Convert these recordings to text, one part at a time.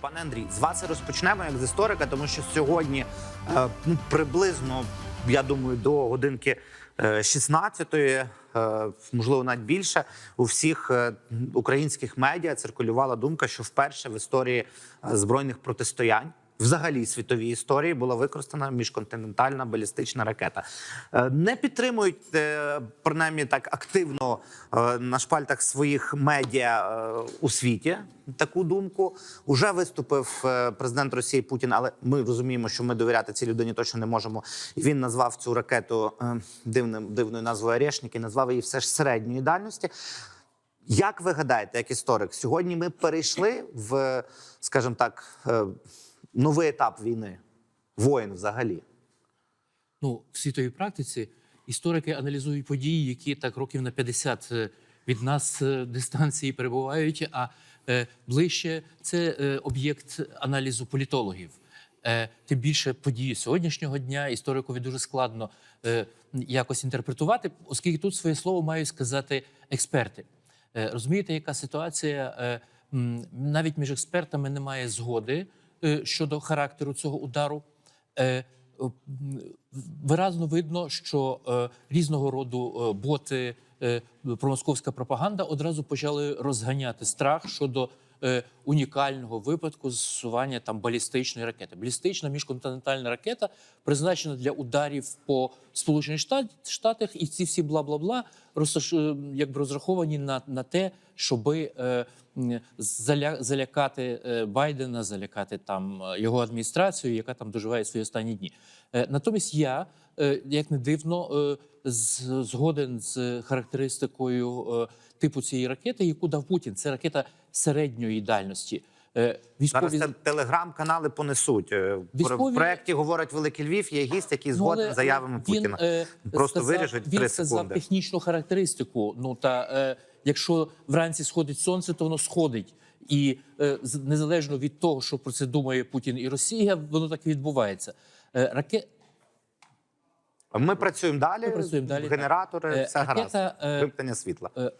Пане Андрій, з вас розпочнемо як з історика, тому що сьогодні е, ну, приблизно, я думаю, до годинки е, 16-ї, е, можливо, навіть більше, у всіх е, українських медіа циркулювала думка, що вперше в історії е, збройних протистоянь. Взагалі світовій історії була використана міжконтинентальна балістична ракета. Е, Не підтримують е, принаймні так активно е, на шпальтах своїх медіа у світі таку думку. Уже виступив президент Росії Путін, але ми розуміємо, що ми довіряти цій людині точно не можемо. Він назвав цю ракету дивним дивною назвою «Орешник» і назвав її все ж середньої дальності. Як ви гадаєте, як історик, сьогодні ми перейшли в, скажімо так, новий етап війни, воїн взагалі? Ну, в світовій практиці історики аналізують події, які так років на 50 е, від нас е, дистанції перебувають, а е, ближче це е, об'єкт аналізу політологів. Е, Тим більше події сьогоднішнього дня історикові дуже складно е, якось інтерпретувати, оскільки тут своє слово мають сказати експерти. Е, Розумієте, яка ситуація? Е, Навіть між експертами немає згоди щодо характеру цього удару. Е, Виразно видно, що е, різного роду е, боти, е, промосковська пропаганда одразу почали розганяти страх щодо е, унікального випадку застосування там балістичної ракети. Балістична міжконтинентальна ракета призначена для ударів по Сполучених Штат- Штатах, і ці всі бла бла бла якби розраховані на, на те, щоби е, залякати е, Байдена, залякати там е, його адміністрацію, яка там доживає свої останні дні. Е, натомість я, як не дивно, згоден з характеристикою типу цієї ракети, яку дав Путін. Це ракета середньої дальності. Е, Зараз Військові телеграм-канали понесуть. Е, В Військові- проєкті говорить Великий Львів. Є гість, який Ну, згоден з заявами він, Путіна. Просто сказав- виріжуть він сказав секунди. технічну характеристику. Ну та якщо вранці сходить сонце, то воно сходить. І е, незалежно від того, що про це думає Путін і Росія, воно так і відбувається. Е, раке... Ми працюємо далі. Ми працюємо далі, Генератори, так. все Е, гаразд. е, Вимкнення світла. Е,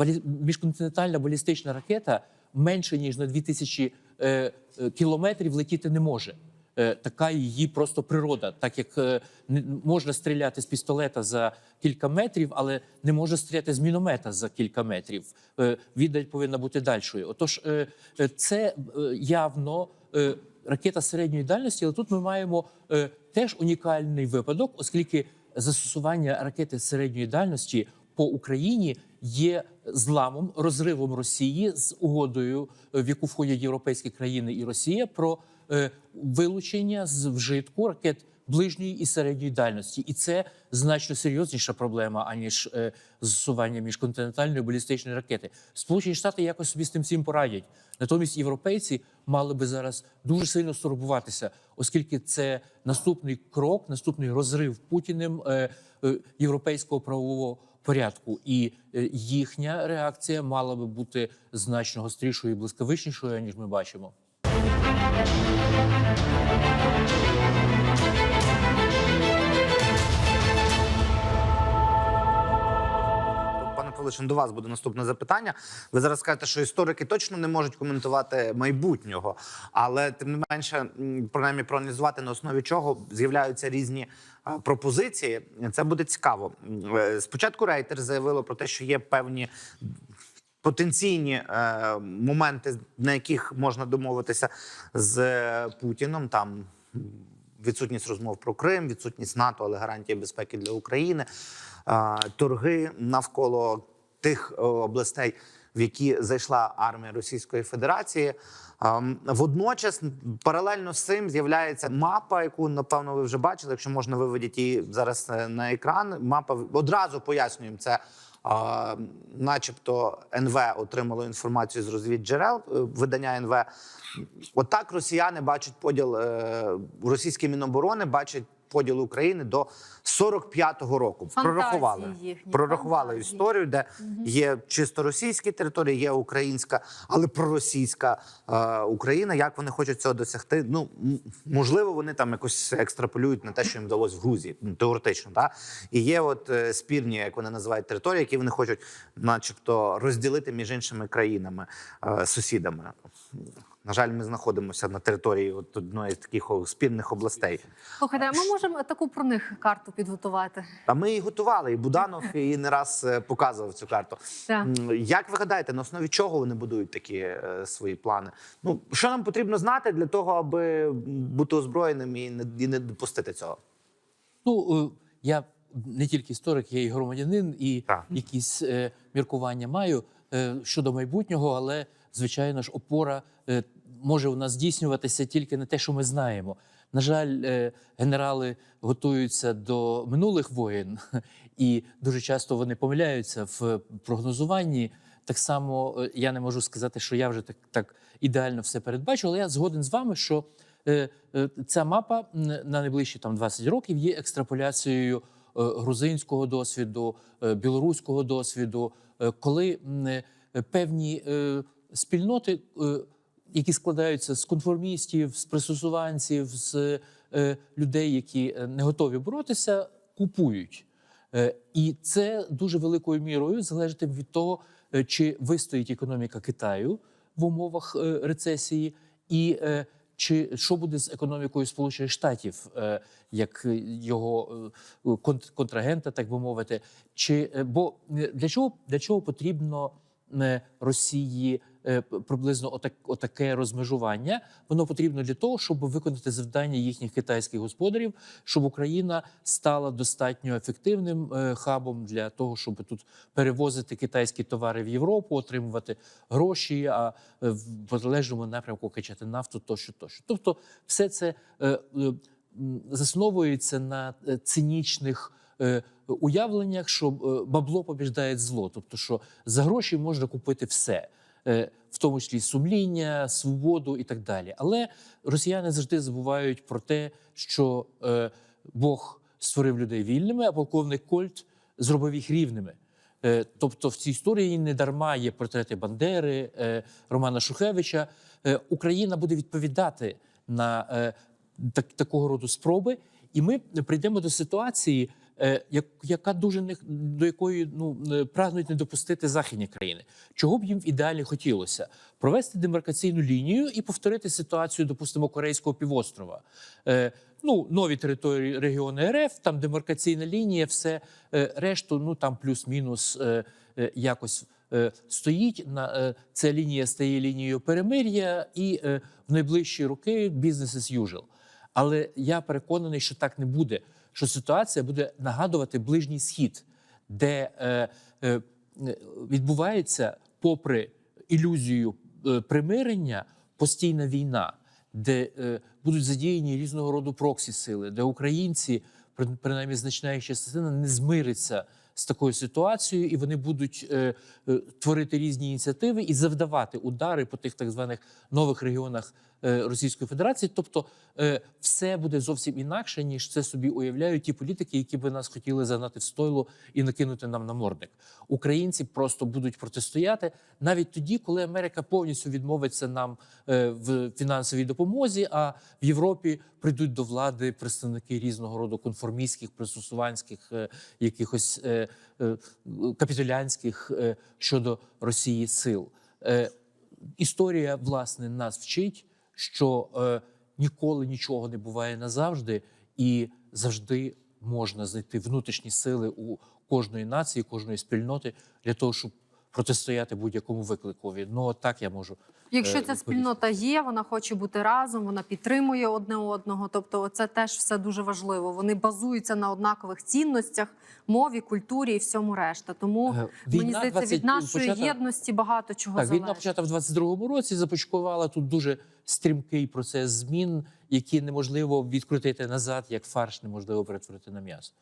е, міжконтинентальна балістична ракета менше ніж на 2000 е, е, кілометрів летіти не може. Е, Така її просто природа, так як е, не- можна стріляти з пістолета за кілька метрів, але не може стріляти з міномета за кілька метрів. Е, Віддаль повинна бути дальшою. Отож, це явно ракета середньої дальності, але тут ми маємо теж унікальний випадок, оскільки застосування ракети середньої дальності по Україні є зламом, розривом Росії з угодою, е, в яку входять європейські країни і Росія, про е, вилучення з вжитку ракет ближньої і середньої дальності, і це значно серйозніша проблема аніж е, застосування міжконтинентальної балістичної ракети. Сполучені Штати якось собі з тим всім порадять. Натомість європейці мали би зараз дуже сильно стурбуватися, оскільки це наступний крок, наступний розрив Путіним е, е, європейського правового порядку, і е, їхня реакція мала би бути значно гострішою і блискавичнішою, ніж ми бачимо. Павлишин, до вас буде наступне запитання. Ви зараз кажете, що історики точно не можуть коментувати майбутнього, але тим не менше, принаймні проаналізувати на основі чого з'являються різні пропозиції. Це буде цікаво. Е, Спочатку Рейтер заявило про те, що є певні потенційні е, моменти, на яких можна домовитися з е, Путіном. Там відсутність розмов про Крим, відсутність НАТО, але гарантії безпеки для України, е, торги навколо тих е, областей, в які зайшла армія Російської Федерації. Ем, Водночас, паралельно з цим з'являється мапа, яку напевно ви вже бачили. Якщо можна виведіть її зараз е, на екран. Мапа одразу пояснюємо це. Начебто НВ отримало інформацію з розвідджерел е, видання НВ. Отак росіяни бачать поділ російські міноборони бачать поділ України до 45-го року. Фантазії прорахували їхні, прорахували фантазії. історію, де є чисто російські території, є українська, але проросійська е, Україна. Як вони хочуть цього досягти? Ну можливо, вони там якось екстраполюють на те, що їм вдалося в Грузії, ну, теоретично. Та? І є от е, спірні, як вони називають території, які вони хочуть, начебто, розділити між іншими країнами, е, сусідами. На жаль, ми знаходимося на території от одної з таких спільних областей. Слухайте, а ми можемо таку про них карту підготувати. А ми її готували, і Буданов її не раз е, показував цю карту. Так. Як ви гадаєте, на основі чого вони будують такі е, свої плани? Ну що нам потрібно знати для того, аби бути озброєним і не, і не допустити цього? Ну, е, я не тільки історик, я і громадянин, і Так. якісь е, міркування маю е, щодо майбутнього, але звичайно ж опора е, може у нас здійснюватися тільки на те, що ми знаємо. На жаль, е, генерали готуються до минулих воєн, і дуже часто вони помиляються в прогнозуванні. Так само е, я не можу сказати, що я вже так, так ідеально все передбачу, але я згоден з вами, що ця мапа на найближчі там 20 років є екстраполяцією грузинського досвіду, білоруського досвіду, коли певні спільноти, е, які складаються з конформістів, з пристосуванців, з е, людей, які е, не готові боротися, купують. І це дуже великою мірою залежатиме від того, чи вистоїть економіка Китаю в умовах рецесії, і чи що буде з економікою Сполучених Штатів, як його контрагента, так би мовити. Чи бо для чого для чого потрібно Росії приблизно отак, отаке розмежування? Воно потрібно для того, щоб виконати завдання їхніх китайських господарів, щоб Україна стала достатньо ефективним е, хабом для того, щоб тут перевозити китайські товари в Європу, отримувати гроші, а е, в протилежному напрямку качати нафту, тощо, тощо. Тобто, все це е, е, засновується на е, цинічних. е, Уявленнях, що е, бабло побіждає зло, тобто, що за гроші можна купити все, е, в тому числі сумління, свободу і так далі. Але росіяни завжди забувають про те, що е, Бог створив людей вільними, а полковник Кольт зробив їх рівними. Е, Тобто в цій історії не дарма є портрети Бандери, е, Романа Шухевича. Е, Україна буде відповідати на е, так, такого роду спроби, і ми прийдемо до ситуації, е, яка дуже не до якої ну е, прагнуть не допустити західні країни. Чого б їм в ідеалі хотілося провести демаркаційну лінію і повторити ситуацію, допустимо, Корейського півострова. Е, Ну, нові території регіони РФ, там демаркаційна лінія, все е, решту, ну там плюс-мінус е, е, якось е, стоїть. На е, ця лінія стає лінією перемир'я, і е, в найближчі роки бізнес as usual. Але я переконаний, що так не буде. Що ситуація буде нагадувати ближній схід, де е, е, відбувається, попри ілюзію е, примирення, постійна війна, де е, будуть задіяні різного роду проксі сили, де українці, при- принаймні значна їх частина, не змириться з такою ситуацією, і вони будуть е, е, творити різні ініціативи і завдавати удари по тих так званих нових регіонах Російської Федерації. Тобто, е, все буде зовсім інакше, ніж це собі уявляють ті політики, які би нас хотіли загнати в стойло і накинути нам на мордик. Українці просто будуть протистояти навіть тоді, коли Америка повністю відмовиться нам е, в фінансовій допомозі. А в Європі прийдуть до влади представники різного роду конформістських, пристосуванських, е, якихось е, е, капітулянських е, щодо Росії сил. Е, історія власне нас вчить, що е, ніколи нічого не буває назавжди, і завжди можна знайти внутрішні сили у кожної нації, кожної спільноти для того, щоб протистояти будь-якому викликові. Ну от так я можу. Якщо е, ця спільнота є, вона хоче бути разом, вона підтримує одне одного. Тобто, це теж все дуже важливо. Вони базуються на однакових цінностях, мові, культурі і всьому решта. Тому Е, мені здається, 20 від нашої почата- єдності багато чого Так, залежить. війна почата в 22-му році започаткувала тут дуже стрімкий процес змін, які неможливо відкрутити назад, як фарш неможливо перетворити на м'ясо.